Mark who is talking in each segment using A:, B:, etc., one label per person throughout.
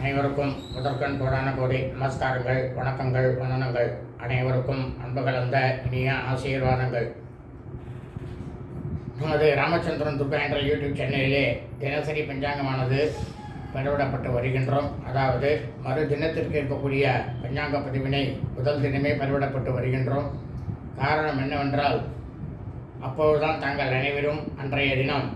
A: அனைவருக்கும் முதற்கண் கோடான கோடி நமஸ்காரங்கள் வணக்கங்கள் வணனங்கள் அனைவருக்கும் அன்பு கலந்த இனிய ஆசீர்வாதங்கள். நமது ராமச்சந்திரன் துர்கா என்ற யூடியூப் சேனலிலே தினசரி பஞ்சாங்கமானது பதிவிடப்பட்டு வருகின்றோம். அதாவது மறு தினத்திற்கு இருக்கக்கூடிய பஞ்சாங்க பதிவினை முதல் தினமே பதிவிடப்பட்டு வருகின்றோம். காரணம் என்னவென்றால் அப்போதுதான் தாங்கள் அனைவரும் அன்றைய தினம்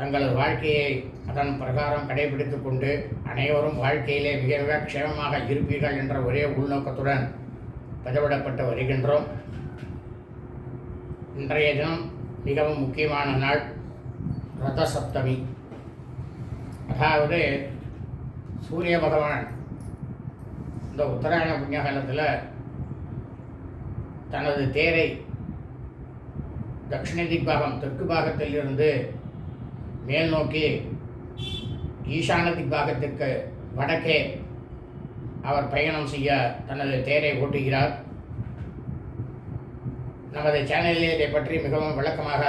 A: தங்களது வாழ்க்கையை அதன் பிரகாரம் கடைபிடித்து கொண்டு அனைவரும் வாழ்க்கையிலே மிக மிக க்ஷேமமாக இருப்பீர்கள் என்ற ஒரே உள்நோக்கத்துடன் பதிவிடப்பட்டு வருகின்றோம். இன்றைய தினம் மிகவும் முக்கியமான நாள் ரத சப்தமி அதாவது சூரிய பகவான் இந்த உத்தராயண புண்ணியகாலத்தில் தனது தேரை தட்சிண திக்பாகம் தெற்கு பாகத்தில் இருந்து மேல் நோக்கி ஈசான திக்பாகத்திற்கு வடக்கே அவர் பயணம் செய்ய தனது தேரை ஓட்டுகிறார். நமது சேனலில் இதை பற்றி மிகவும் விளக்கமாக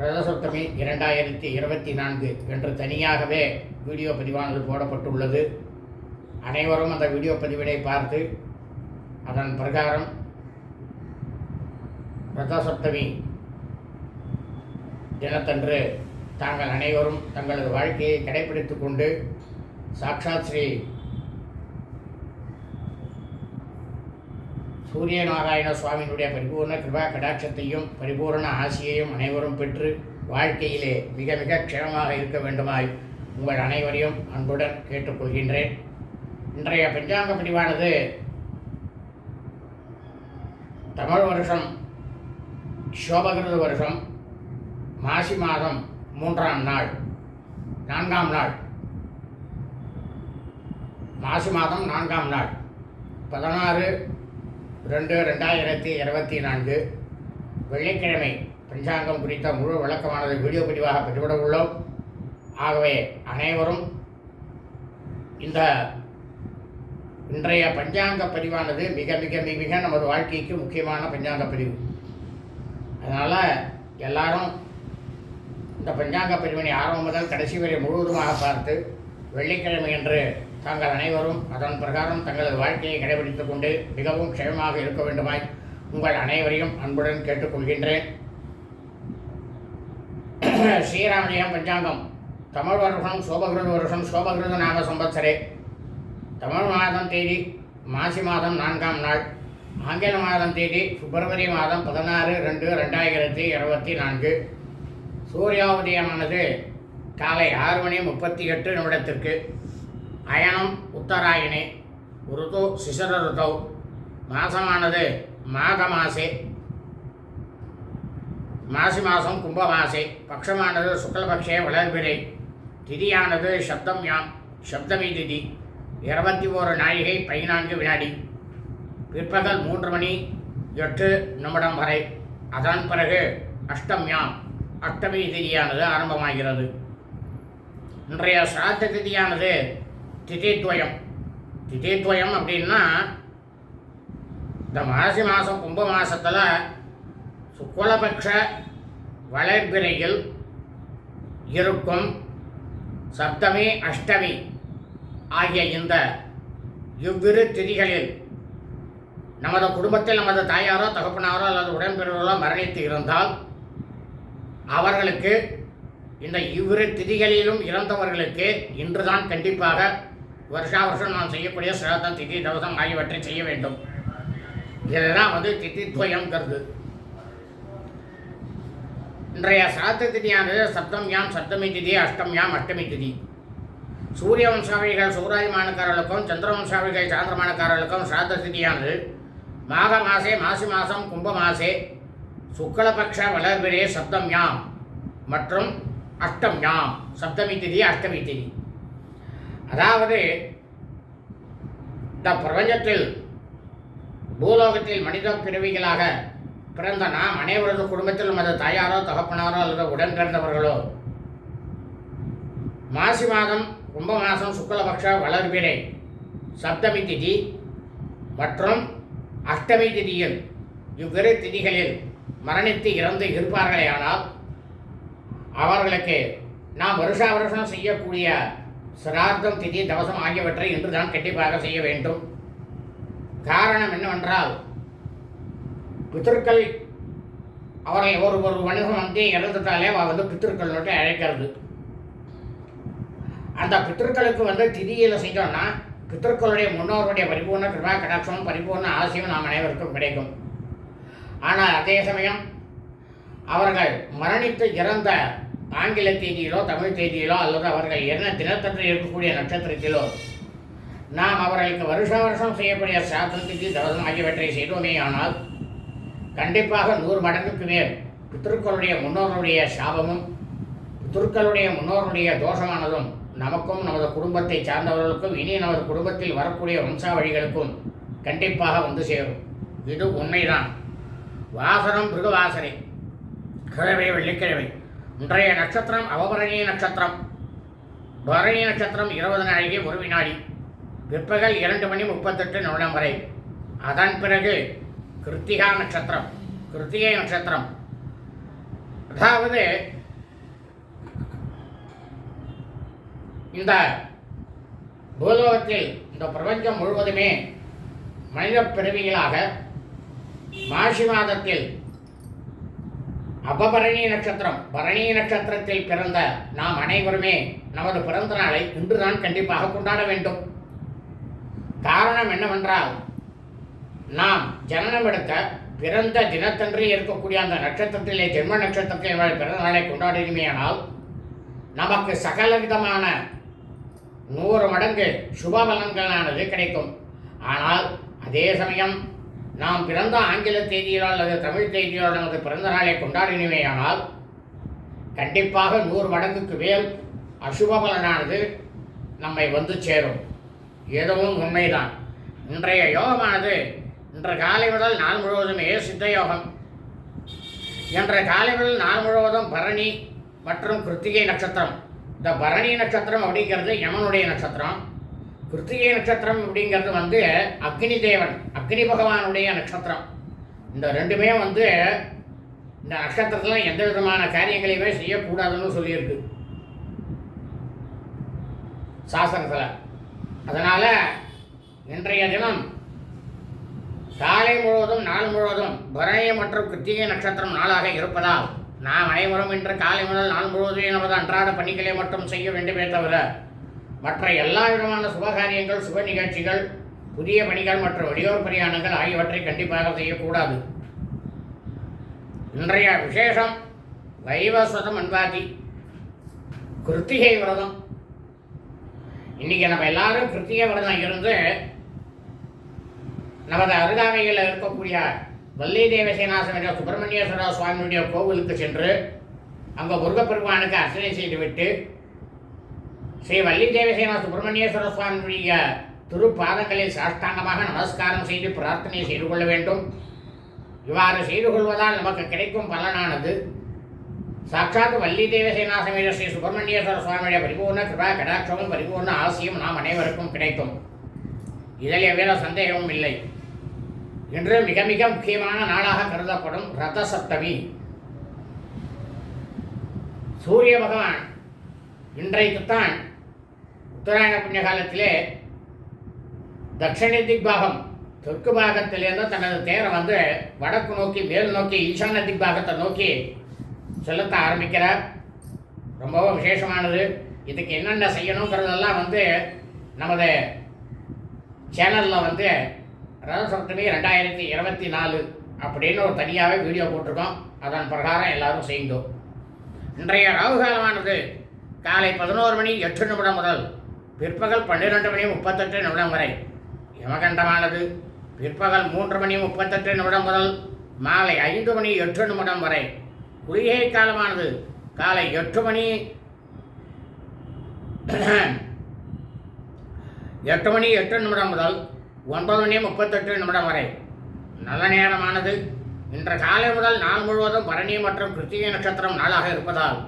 A: ரதசப்தமி இரண்டாயிரத்தி இருபத்தி நான்கு என்று தனியாகவே வீடியோ பதிவானது போடப்பட்டுள்ளது. அனைவரும் அந்த வீடியோ பதிவினை பார்த்து அதன் பிரகாரம் ரதசப்தமி தினத்தன்று தாங்கள் அனைவரும் தங்களது வாழ்க்கையை கடைபிடித்து கொண்டு சாக்ஷாத் ஸ்ரீ சூரிய நாராயண சுவாமியினுடைய பரிபூர்ண கிருபா கடாட்சத்தையும் பரிபூர்ண ஆசியையும் அனைவரும் பெற்று வாழ்க்கையிலே மிக மிக க்ஷேமமாக இருக்க வேண்டுமாய் உங்கள் அனைவரையும் அன்புடன் கேட்டுக்கொள்கின்றேன். இன்றைய பஞ்சாங்க பிரிவானது தமிழ் வருஷம் சோபகிருத வருஷம் மாசி மாதம் மூன்றாம் நாள் நான்காம் நாள். மாசி மாதம் நான்காம் நாள். பதினாறு ரெண்டு ரெண்டாயிரத்தி இருபத்தி நான்கு. வெள்ளிக்கிழமை பஞ்சாங்கம் குறித்த முழு விளக்கமானது வீடியோ பதிவாக பெற்றுவிட உள்ளோம். ஆகவே அனைவரும் இந்த இன்றைய பஞ்சாங்க பதிவானது மிக மிக மிக மிக நமது வாழ்க்கைக்கு முக்கியமான பஞ்சாங்க பதிவு. அதனால் எல்லாரும் இந்த பஞ்சாங்க பிரிவினை ஆரம்பம் முதல் கடைசி வரை முழுவதுமாக பார்த்து வெள்ளிக்கிழமை என்று தாங்கள் அனைவரும் அதன் பிரகாரம் தங்களது வாழ்க்கையை கடைபிடித்துக் கொண்டு மிகவும் க்ஷயமாக இருக்க வேண்டுமாய் உங்கள் அனைவரையும் அன்புடன் கேட்டுக்கொள்கின்றேன். ஸ்ரீராமலியம் பஞ்சாங்கம். தமிழ் வருஷம் சோபகிருத வருஷம் சோபகிருத நாம சம்பத்சரே தமிழ் மாதம் தேதி மாசி மாதம் நான்காம் நாள். ஆங்கில மாதம் தேதி பிப்ரவரி மாதம் பதினாறு ரெண்டு ரெண்டாயிரத்தி இருபத்தி நான்கு. சூரியோதயமானது காலை ஆறு மணி முப்பத்தி எட்டு நிமிடத்திற்கு. அயனம் உத்தராயணி ருது சிசர ருதௌ. மாசமானது மாக மாசே. மாசி மாதம் கும்பமாசே. பக்ஷமானது சுக்லபக்ஷே வளர்பிறை. திதியானது சப்தம் யாம் சப்தமி திதி. இருபத்தி ஓரு நாழிகை பதினான்கு வினாடி. பிற்பகல் மூன்று மணி எட்டு நிமிடம் வரை. அதன் பிறகு அஷ்டம்யாம். அஷ்டமி திதியானது ஆரம்பமாகிறது. இன்றைய சிராத்த திதியானது திதித்வயம். திதித்வயம் அப்படின்னா இந்த மாசி மாதம் கும்ப மாதத்தில் சுக்குலபக்ஷ வளர்பிறையில் இருக்கும் சப்தமி அஷ்டமி ஆகிய இந்த இவ்விரு திதிகளில் நமது குடும்பத்தில் நமது தாயாரோ தகப்பனாரோ அல்லது உடன்பிறவர்களோ மரணித்து இருந்தால் அவர்களுக்கு இந்த இவ்விரு திதிகளிலும் இறந்தவர்களுக்கு இன்றுதான் கண்டிப்பாக வருஷா வருஷம் நான் செய்யக்கூடிய சிரத்த திதி தவசம் ஆகியவற்றை செய்ய வேண்டும். இதுதான் வந்து திதித்வயம்ங்கிறது. இன்றைய சிராத்த திதியானது சப்தம் யாம் சப்தமி திதி அஷ்டம் யாம் அஷ்டமி திதி. சூரிய வம்சாவளிகள் சூராயமானக்காரர்களுக்கும் சந்திர வம்சாவளிகள் சாந்திரமானக்காரர்களுக்கும் சிராத்த திதியானது. மாக மாசே மாசி மாதம் கும்ப மாசே சுக்லபக்ஷ வளர்பிரே சப்தம் யாம் மற்றும் அஷ்டம் யாம் சப்தமி திதி அஷ்டமி திதி அதாவது இந்த பிரபஞ்சத்தில் பூலோகத்தில் மனித பிறவிகளாக பிறந்த நாம் அனைவரது குடும்பத்திலும் அது தாயாரோ தகப்பனாரோ அல்லது உடன் பிறந்தவர்களோ மாசி மாதம் கும்ப மாதம் சுக்லபக்ஷ வளர்பிறை சப்தமி திதி மற்றும் அஷ்டமி திதியில் இவ்விரு திதிகளில் மரணித்து இறந்து இருப்பார்களே ஆனால் அவர்களுக்கு நாம் வருஷா வருஷம் செய்யக்கூடிய சிரார்த்தம் திதி தவசம் ஆகியவற்றை இன்றுதான் கண்டிப்பாக செய்ய வேண்டும். காரணம் என்னவென்றால் பித்திருக்கள் அவரை ஒரு ஒரு வணிகம் வந்து இறந்துட்டாலே அவ வந்து பித்திருக்கள் நோட்டை அழைக்கிறது. அந்த பித்திருக்களுக்கு வந்து திதியில் செஞ்சோம்னா பித்திருக்களுடைய முன்னோருடைய பரிபூர்ண கிருபா கடாட்சமும் பரிபூர்ண ஆசையும் நாம் அனைவருக்கும் கிடைக்கும். ஆனால் அதே சமயம் அவர்கள் மரணித்து இறந்த ஆங்கில தேதியிலோ தமிழ் தேதியிலோ அல்லது அவர்கள் என்ன தினத்தன்று இருக்கக்கூடிய நட்சத்திரத்திலோ நாம் அவர்களுக்கு வருஷ வருஷம் செய்யக்கூடிய சாத்திரத்திற்கு தவசம் ஆகியவற்றை செய்தோமே ஆனால் கண்டிப்பாக நூறு மடங்குக்கு மேல் பித்திருக்களுடைய முன்னோருடைய சாபமும் பித்திருக்களுடைய முன்னோருடைய தோஷமானதும் நமக்கும் நமது குடும்பத்தை சார்ந்தவர்களுக்கும் இனி நமது குடும்பத்தில் வரக்கூடிய வம்சாவழிகளுக்கும் கண்டிப்பாக வந்து சேரும். இது உண்மைதான். வாசனம் பிருகவாசனை. கிழமை வெள்ளிக்கிழமை. இன்றைய நட்சத்திரம் அவபரணி நட்சத்திரம். பரணி நட்சத்திரம் இருபது நாழிகை ஒரு வினாடி பிற்பகல் இரண்டு மணி முப்பத்தெட்டு நிமிடம் வரை. அதன் பிறகு கிருத்திகா நட்சத்திரம் கிருத்திகை நட்சத்திரம். அதாவது இந்த பூலோகத்தில் இந்த பிரபஞ்சம் முழுவதுமே மனித பிறவிகளாக மாசி மாதத்தில் அபபரணி நட்சத்திரம் பரணி நட்சத்திரத்தில் பிறந்த நாம் அனைவருமே நமது பிறந்த நாளை இன்றுதான் கண்டிப்பாக கொண்டாட வேண்டும். காரணம் என்னவென்றால் நாம் ஜனனம் எடுக்க பிறந்த தினத்தன்று இருக்கக்கூடிய அந்த நட்சத்திரத்திலே ஜென்ம நட்சத்திரத்தில் பிறந்த நாளை கொண்டாடினோமேயானால் நமக்கு சகல விதமான நூறு மடங்கு சுப பலன்களானது கிடைக்கும். ஆனால் அதே சமயம் நாம் பிறந்த ஆங்கில தேதியிலோ அல்லது தமிழ் தேதியிலோ நமது பிறந்த நாளை கொண்டாடினோமேயானால் கண்டிப்பாக நூறு மடங்குக்கு மேல் அசுப பலனானது நம்மை வந்து சேரும். எதுவும் உண்மைதான். இன்றைய யோகமானது இன்று காலை முதல் நாள் முழுவதுமே சித்த யோகம். இன்று காலை முதல் நாள் முழுவதும் பரணி மற்றும் கிருத்திகை நட்சத்திரம். இந்த பரணி நட்சத்திரம் அப்படிங்கிறது யமனுடைய நட்சத்திரம். கிருத்திகை நட்சத்திரம் அப்படிங்கிறது வந்து அக்னி தேவன் அக்னி பகவானுடைய நட்சத்திரம். இந்த ரெண்டுமே வந்து இந்த நட்சத்திரத்தில் எந்த விதமான காரியங்களையுமே செய்யக்கூடாதுன்னு சொல்லியிருக்கு. சாஸ்திரத்தில். அதனால் இன்றைய தினம் காலை முழுவதும் நாள் முழுவதும் பரணி மற்றும் கிருத்திகை நட்சத்திரம் நாளாக இருப்பதால் நாம் அனைவரும் இன்று காலை முதல் நாள் முழுவதும் நமது அன்றாட பணிகளை மட்டும் செய்ய வேண்டுமே தவிர மற்ற எல்லா விதமான சுபகாரியங்கள் சுப நிகழ்ச்சிகள் புதிய பணிகள் மற்றும் வெளியோர் பிரயாணங்கள் ஆகியவற்றை கண்டிப்பாக செய்யக்கூடாது. இன்றைய விசேஷம் வைவஸ்வதம் அன்பாதி கிருத்திகை விரதம். இன்றைக்கி நம்ம எல்லாரும் கிருத்திகை விரதம் இருந்து நமது அருகாமையில் இருக்கக்கூடிய வள்ளி தேவசேனாசம் என்ற சுப்பிரமணியேஸ்வர சுவாமியுடைய கோவிலுக்கு சென்று அங்கே முருகப்பெருமானுக்கு அர்ச்சனை செய்துவிட்டு ஸ்ரீ வள்ளி தேவசேனா சுப்பிரமணியேஸ்வர சுவாமியுடைய திருப்பாதங்களில் சாஷ்டாங்கமாக நமஸ்காரம் செய்து பிரார்த்தனை செய்து கொள்ள வேண்டும். இவ்வாறு செய்து கொள்வதால் நமக்கு கிடைக்கும் பலனானது. சாட்சாத் வள்ளி தேவசேனா சமேத ஸ்ரீ சுப்பிரமணியேஸ்வர சுவாமியுடைய பரிபூர்ண கிருபா கடாட்சமும் பரிபூர்ண ஆசியும் நாம் அனைவருக்கும் கிடைக்கும். இதில் எவ்வித சந்தேகமும் இல்லை. இன்று மிக மிக முக்கியமான நாளாக கருதப்படும் ரத சப்தமி சூரிய பகவான் இன்றைக்குத்தான் உத்தராயண புண்ணிய காலத்திலே தட்சிண திக்பாகம் தெற்கு பாகத்திலேருந்து தனது தேரை வந்து வடக்கு நோக்கி மேல் நோக்கி ஈசான திக்பாகத்தை நோக்கி செலுத்த ஆரம்பிக்கிறார். ரொம்பவும் விசேஷமானது. இதுக்கு என்னென்ன செய்யணுங்கிறதெல்லாம் வந்து நமது சேனலில் வந்து ரத சப்தமி ரெண்டாயிரத்தி இருபத்தி நாலு அப்படின்னு ஒரு தனியாகவே வீடியோ போட்டிருக்கோம். அதன் பிரகாரம் எல்லாரும் செய்தோம் இன்றைய ராகுகாலமானது காலை பதினோரு மணி எட்டு நிமிடம் முதல் பிற்பகல் பன்னிரெண்டு மணி முப்பத்தெட்டு நிமிடம் வரை யமகண்டமானது. பிற்பகல் மூன்று மணி முப்பத்தெட்டு நிமிடம் முதல் மாலை ஐந்து மணி எட்டு நிமிடம் வரை குளிகை காலமானது. காலை எட்டு மணி எட்டு மணி எட்டு நிமிடம் முதல் ஒன்பது மணி முப்பத்தெட்டு நிமிடம் வரை நல்ல நேரமானது. இன்று காலை முதல் நாள் முழுவதும் பரணி மற்றும் கிருத்திகை நட்சத்திரம் நாளாக இருப்பதால்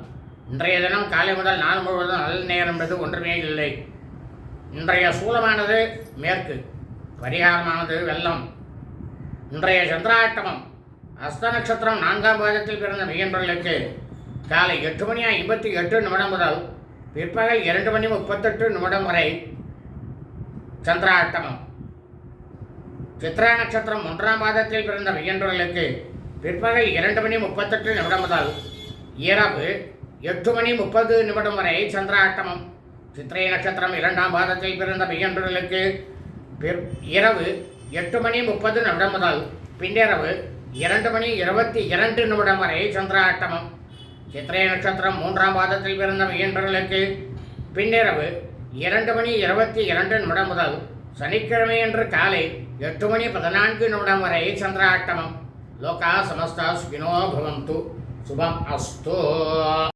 A: இன்றைய தினம் காலை முதல் நாள் முழுவதும் நல்ல நேரம் என்பது ஒன்றுமே இல்லை. இன்றைய சூலமானது மேற்கு பரிகாரமானது வெள்ளம். இன்றைய சந்திராட்டமம் அஸ்த நட்சத்திரம் நான்காம் பாதத்தில் பிறந்த மெய்யன்பர்களுக்கு காலை எட்டு மணி ஐம்பத்தி எட்டு நிமிடம் முதல் பிற்பகல் இரண்டு மணி முப்பத்தெட்டு நிமிடம் வரை சந்திராட்டமம் சித்ரா நட்சத்திரம் ஒன்றாம் பாதத்தில் பிறந்த மெய்யன்பர்களுக்கு பிற்பகல் இரண்டு மணி முப்பத்தெட்டு நிமிடம் முதல் இரவு எட்டு மணி முப்பது நிமிடம் வரை சந்திராட்டமம் சித்திரை நட்சத்திரம் இரண்டாம் பாதத்தில் பிறந்த மெய்யன்பர்களுக்கு இரவு எட்டு மணி முப்பது நிமிடம் முதல் பின்னிரவு இரண்டு மணி இருபத்தி இரண்டு நிமிடம் வரை சந்திராட்டமம். சித்திரை நட்சத்திரம் மூன்றாம் பாதத்தில் பிறந்த மெய்யன்பர்களுக்கு பின்னிரவு இரண்டு மணி இருபத்தி இரண்டு நிமிடம் முதல் சனிக்கிழமை என்று காலை எட்டு மணி பதினான்கு நிமிடம் வரை சந்திராட்டமம். லோகா சமஸ்தா சுகினோ பவந்து. சுபம் அஸ்து.